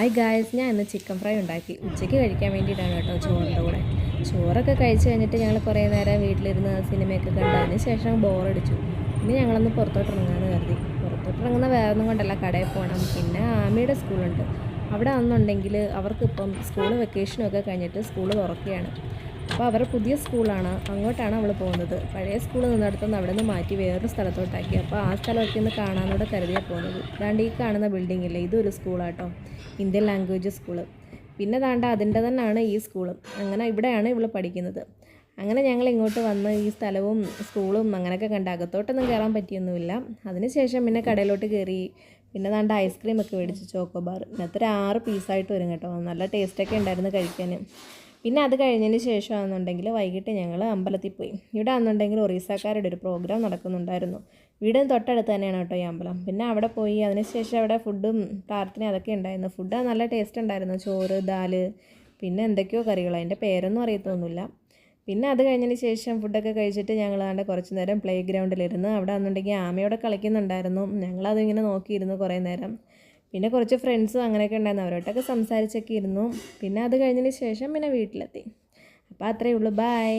Hi guys ഞാൻ ഇന്ന് chicken fry ഉണ്ടാക്കി. ഉച്ചയ്ക്ക് കഴിക്കാൻ വേണ്ടിയിട്ടാണ് കേട്ടോ ചോറിന്റെ കൂടെ. ചോറൊക്കെ കഴിച്ച് കഴിഞ്ഞിട്ട് ഞങ്ങൾ കുറേ നേരം വീട്ടിലിരുന്ന് സിനിമയൊക്കെ കണ്ടതിന് ശേഷം ബോറടിച്ചു. പിന്നെ ഞങ്ങളൊന്ന് പുറത്തോട്ട് ഇറങ്ങാമെന്ന് കരുതി. പുറത്തോട്ട് ഇറങ്ങുന്ന വേറെ ഒന്നും കൊണ്ടല്ല കടയിൽ പോകണം പിന്നെ ആമിയുടെ സ്കൂളുണ്ട്. അവിടെ വന്നുണ്ടെങ്കിൽ അവർക്കിപ്പം സ്കൂൾ വെക്കേഷനൊക്കെ കഴിഞ്ഞിട്ട് സ്കൂൾ തുറക്കുകയാണ്. അപ്പോൾ അവരുടെ പുതിയ സ്കൂളാണ്. അങ്ങോട്ടാണ് അവൾ പോകുന്നത്. പഴയ സ്കൂൾ നിന്നിടത്തുനിന്ന് അവിടെ നിന്ന് മാറ്റി വേറൊരു സ്ഥലത്തോട്ടാക്കി. അപ്പോൾ ആ സ്ഥലമൊക്കെ ഒന്ന് കാണാനൂടെ കരുതിയാണ് പോകുന്നത്. ദാണ്ട് ഈ കാണുന്ന ബിൽഡിംഗ് ഇല്ല? ഇതൊരു സ്കൂളാട്ടോ ഇന്ത്യൻ ലാംഗ്വേജ് സ്കൂൾ പിന്നെ ദാണ്ട അതിന്റെ തന്നെയാണ് ഈ സ്കൂളും അങ്ങനെ ഇവിടെയാണ് ഇവൾ പഠിക്കുന്നത്. അങ്ങനെ ഞങ്ങൾ ഇങ്ങോട്ട് വന്ന് ഈ സ്ഥലവും സ്കൂളും അങ്ങനെയൊക്കെ കണ്ട് അകത്തോട്ടൊന്നും കയറാൻ പറ്റിയൊന്നുമില്ല. അതിനുശേഷം പിന്നെ കടയിലോട്ട് കയറി പിന്നെ ദാണ്ട ഐസ്ക്രീമൊക്കെ മേടിച്ചു ചോക്കോബാർ ഇന്നത്തെ ഒരു ആറ് പീസായിട്ട് വരും കേട്ടോ. നല്ല ടേസ്റ്റൊക്കെ ഉണ്ടായിരുന്നു കഴിക്കാൻ. പിന്നെ അത് കഴിഞ്ഞതിന് ശേഷമാണെന്നുണ്ടെങ്കിൽ വൈകിട്ട് ഞങ്ങൾ അമ്പലത്തിൽ പോയി. ഇവിടെ ആണെന്നുണ്ടെങ്കിൽ ഒറീസക്കാരുടെ ഒരു പ്രോഗ്രാം നടക്കുന്നുണ്ടായിരുന്നു. വീടിന് തൊട്ടടുത്ത് തന്നെയാണ് കേട്ടോ ഈ അമ്പലം. പിന്നെ അവിടെ പോയി അതിനുശേഷം അവിടെ ഫുഡും പ്രാർത്ഥന അതൊക്കെ ഉണ്ടായിരുന്നു. ഫുഡ് നല്ല ടേസ്റ്റ് ഉണ്ടായിരുന്നു. ചോറ് ദാൽ പിന്നെ എന്തൊക്കെയോ കറികൾ അതിന്റെ പേരൊന്നും അറിയത്തൊന്നുമില്ല. പിന്നെ അത് കഴിഞ്ഞതിന് ശേഷം ഫുഡൊക്കെ കഴിച്ചിട്ട് ഞങ്ങൾ ആണ്ട് കുറച്ച് നേരം പ്ലേ ഗ്രൗണ്ടിലിരുന്ന് അവിടെ ആണെന്നുണ്ടെങ്കിൽ ആമയോടെ കളിക്കുന്നുണ്ടായിരുന്നു. ഞങ്ങളതിങ്ങനെ നോക്കിയിരുന്നു കുറേ നേരം. പിന്നെ കുറച്ച് ഫ്രണ്ട്സും അങ്ങനെയൊക്കെ ഉണ്ടായിരുന്നു. അവരോട്ടൊക്കെ സംസാരിച്ചൊക്കെ ഇരുന്നു. പിന്നെ അത് കഴിഞ്ഞതിന് ശേഷം പിന്നെ വീട്ടിലെത്തി. അപ്പോൾ അത്രയേ ഉള്ളൂ. ബായ്